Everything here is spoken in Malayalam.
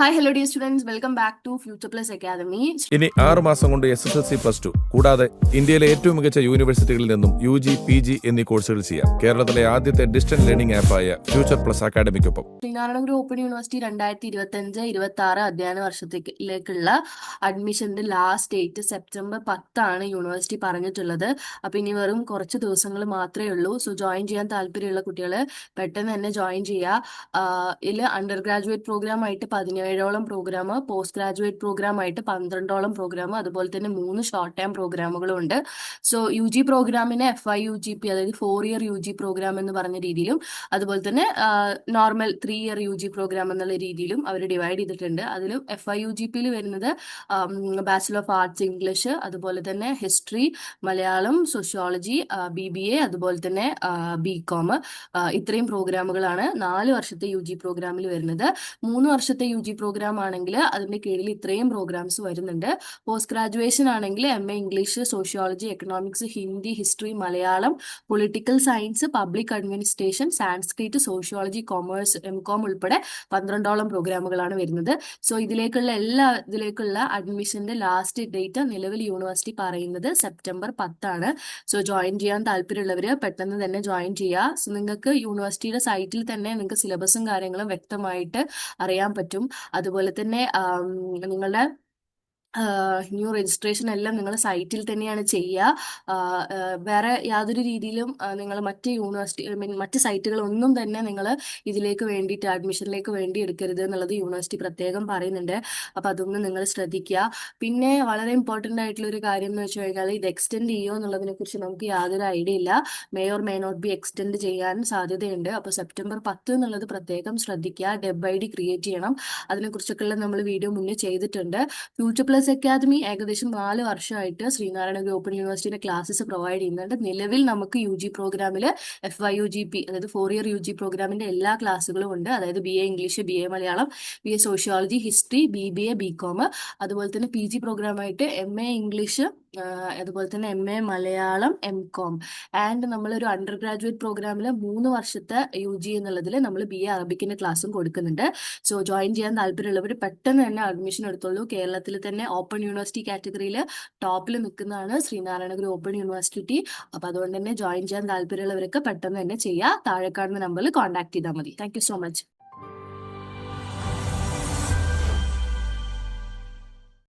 Hi hello dear students welcome back to future plus academy ഇനി ആറ് മാസം കൊണ്ട് S S L C plus two കൂടാതെ ഇന്ത്യയിലെ ഏറ്റവും മികച്ച യൂണിവേഴ്സിറ്റികളിൽ നിന്നും യു ജി പി ജി എന്നീ കോഴ്സുകൾ ചെയ്യാം. കേരളത്തിലെ ആദ്യത്തെ ഡിസ്റ്റന്റ് ലേണിംഗ് ആപ്പായ ഫ്യൂച്ചർ പ്ലസ് അക്കാദമിക്കൊപ്പം ശ്രീനാരായണ ഗുരു ഓപ്പൺ യൂണിവേഴ്സിറ്റി രണ്ടായിരത്തി ഇരുപത്തി അഞ്ച് ഇരുപത്തി ആറ് അധ്യയന വർഷത്തിലേക്കുള്ള അഡ്മിഷന്റെ ലാസ്റ്റ് ഡേറ്റ് സെപ്റ്റംബർ പത്താണ് യൂണിവേഴ്സിറ്റി പറഞ്ഞിട്ടുള്ളത്. അപ്പൊ ഇനി വെറും കുറച്ച് ദിവസങ്ങൾ മാത്രമേ ഉള്ളൂ. സോ ജോയിൻ ചെയ്യാൻ താല്പര്യമുള്ള കുട്ടികൾ പെട്ടെന്ന് തന്നെ ജോയിൻ ചെയ്യുക. ഇതിൽ അണ്ടർ ഗ്രാജുവേറ്റ് പ്രോഗ്രാം ആയിട്ട് പതിനേഴോളം പ്രോഗ്രാം പോസ്റ്റ് ഗ്രാജുവേറ്റ് പ്രോഗ്രാം ആയിട്ട് പന്ത്രണ്ടോളം പ്രോഗ്രാം അതുപോലെ തന്നെ മൂന്ന് ഷോർട്ട് ടൈം പ്രോഗ്രാമുകളും ഉണ്ട് സോ യു ജി പ്രോഗ്രാമിനെ F I U G P അതായത് four year U G programme എന്ന് പറഞ്ഞ രീതിയിലും അതുപോലെ തന്നെ normal three year U G programme എന്നുള്ള രീതിയിലും അവർ ഡിവൈഡ് ചെയ്തിട്ടുണ്ട്. അതിൽ എഫ് ഐ യു ജി പിയിൽ വരുന്നത് ബാച്ചിലർ ഓഫ് ആർട്സ് ഇംഗ്ലീഷ് അതുപോലെ തന്നെ history Malayalam sociology B B A അതുപോലെ തന്നെ ബി കോം ഇത്രയും പ്രോഗ്രാമുകളാണ് നാല് വർഷത്തെ യു ജി പ്രോഗ്രാമിൽ വരുന്നത്. മൂന്ന് വർഷത്തെ യു ജി പ്രോഗ്രാം ആണെങ്കിൽ അതിന്റെ കീഴിൽ ഇത്രയും പ്രോഗ്രാംസ് വരുന്നുണ്ട്. പോസ്റ്റ് ഗ്രാജുവേഷൻ ആണെങ്കിൽ M A English sociology economics Hindi history Malayalam political science public administration Sanskrit sociology commerce M com ഉൾപ്പെടെ പന്ത്രണ്ടോളം പ്രോഗ്രാമുകളാണ് വരുന്നത്. സോ ഇതിലേക്കുള്ള എല്ലാ ഇതിലേക്കുള്ള അഡ്മിഷന്റെ ലാസ്റ്റ് ഡേറ്റ് നിലവിൽ യൂണിവേഴ്സിറ്റി പറയുന്നത് സെപ്റ്റംബർ പത്താണ്. സോ ജോയിൻ ചെയ്യാൻ താല്പര്യമുള്ളവർ പെട്ടെന്ന് തന്നെ ജോയിൻ ചെയ്യുക സോ നിങ്ങൾക്ക് യൂണിവേഴ്സിറ്റിയുടെ സൈറ്റിൽ തന്നെ നിങ്ങൾക്ക് സിലബസും കാര്യങ്ങളും വ്യക്തമായിട്ട് അറിയാൻ പറ്റും. അതുപോലെ തന്നെ നിങ്ങളുടെ ന്യൂ രജിസ്ട്രേഷൻ എല്ലാം നിങ്ങൾ സൈറ്റിൽ തന്നെയാണ് ചെയ്യുക വേറെ യാതൊരു രീതിയിലും നിങ്ങൾ മറ്റ് യൂണിവേഴ്സിറ്റി ഐ മീൻ മറ്റ് സൈറ്റുകളൊന്നും തന്നെ നിങ്ങൾ ഇതിലേക്ക് വേണ്ടിയിട്ട് അഡ്മിഷനിലേക്ക് വേണ്ടി എടുക്കരുത് എന്നുള്ളത് യൂണിവേഴ്സിറ്റി പ്രത്യേകം പറയുന്നുണ്ട്. അപ്പോൾ അതൊന്നും നിങ്ങൾ ശ്രദ്ധിക്കുക പിന്നെ വളരെ ഇമ്പോർട്ടന്റ് ആയിട്ടുള്ള ഒരു കാര്യം എന്ന് വെച്ച് കഴിഞ്ഞാൽ ഇത് എക്സ്റ്റെൻഡ് ചെയ്യുമോ എന്നുള്ളതിനെ കുറിച്ച് നമുക്ക് യാതൊരു ഐഡിയ ഇല്ല. May or may not be extend ചെയ്യാൻ സാധ്യതയുണ്ട്. അപ്പോൾ സെപ്റ്റംബർ പത്ത് എന്നുള്ളത് പ്രത്യേകം ശ്രദ്ധിക്കുക ഡെബ് ഐ ഡി ക്രിയേറ്റ് ചെയ്യണം. അതിനെക്കുറിച്ചൊക്കെ നമ്മൾ വീഡിയോ മുന്നേ ചെയ്തിട്ടുണ്ട്. ഫ്യൂച്ചർ പ്ലസ് പ്ലസ് അക്കാദമി ഏകദേശം നാല് വർഷമായിട്ട് ശ്രീനാരായണ ഗുരു ഓപ്പൺ യൂണിവേഴ്സിറ്റിയുടെ ക്ലാസ്സസ് പ്രൊവൈഡ് ചെയ്യുന്നുണ്ട്. നിലവിൽ നമുക്ക് യു ജി പ്രോഗ്രാമിൽ F Y U G P അതായത് ഫോർ ഇയർ യു ജി പ്രോഗ്രാമിന്റെ എല്ലാ ക്ലാസ്സുകളും ഉണ്ട്. അതായത് B A English B A Malayalam B A sociology history B B A B com അതുപോലെ തന്നെ പി ജി പ്രോഗ്രാമായിട്ട് എം എ ഇംഗ്ലീഷ് അതുപോലെ തന്നെ M A Malayalam M com and നമ്മളൊരു അണ്ടർ ഗ്രാജുവേറ്റ് പ്രോഗ്രാമിൽ മൂന്ന് വർഷത്തെ യു ജി എന്നുള്ളതിൽ നമ്മൾ ബി എ അറബിക്കിന്റെ ക്ലാസ്സും കൊടുക്കുന്നുണ്ട്. സോ ജോയിൻ ചെയ്യാൻ താല്പര്യമുള്ളവർ പെട്ടെന്ന് തന്നെ അഡ്മിഷൻ എടുത്തോളൂ. കേരളത്തിൽ തന്നെ ഓപ്പൺ യൂണിവേഴ്സിറ്റി കാറ്റഗറിയിൽ ടോപ്പിൽ നിൽക്കുന്നതാണ് ശ്രീനാരായണഗുരു ഓപ്പൺ യൂണിവേഴ്സിറ്റി അപ്പൊ അതുകൊണ്ട് തന്നെ ജോയിൻ ചെയ്യാൻ താല്പര്യമുള്ളവരൊക്കെ പെട്ടെന്ന് തന്നെ ചെയ്യുക താഴെ കാണുന്ന നമ്പറിൽ കോൺടാക്ട് ചെയ്താൽ മതി താങ്ക് സോ മച്ച്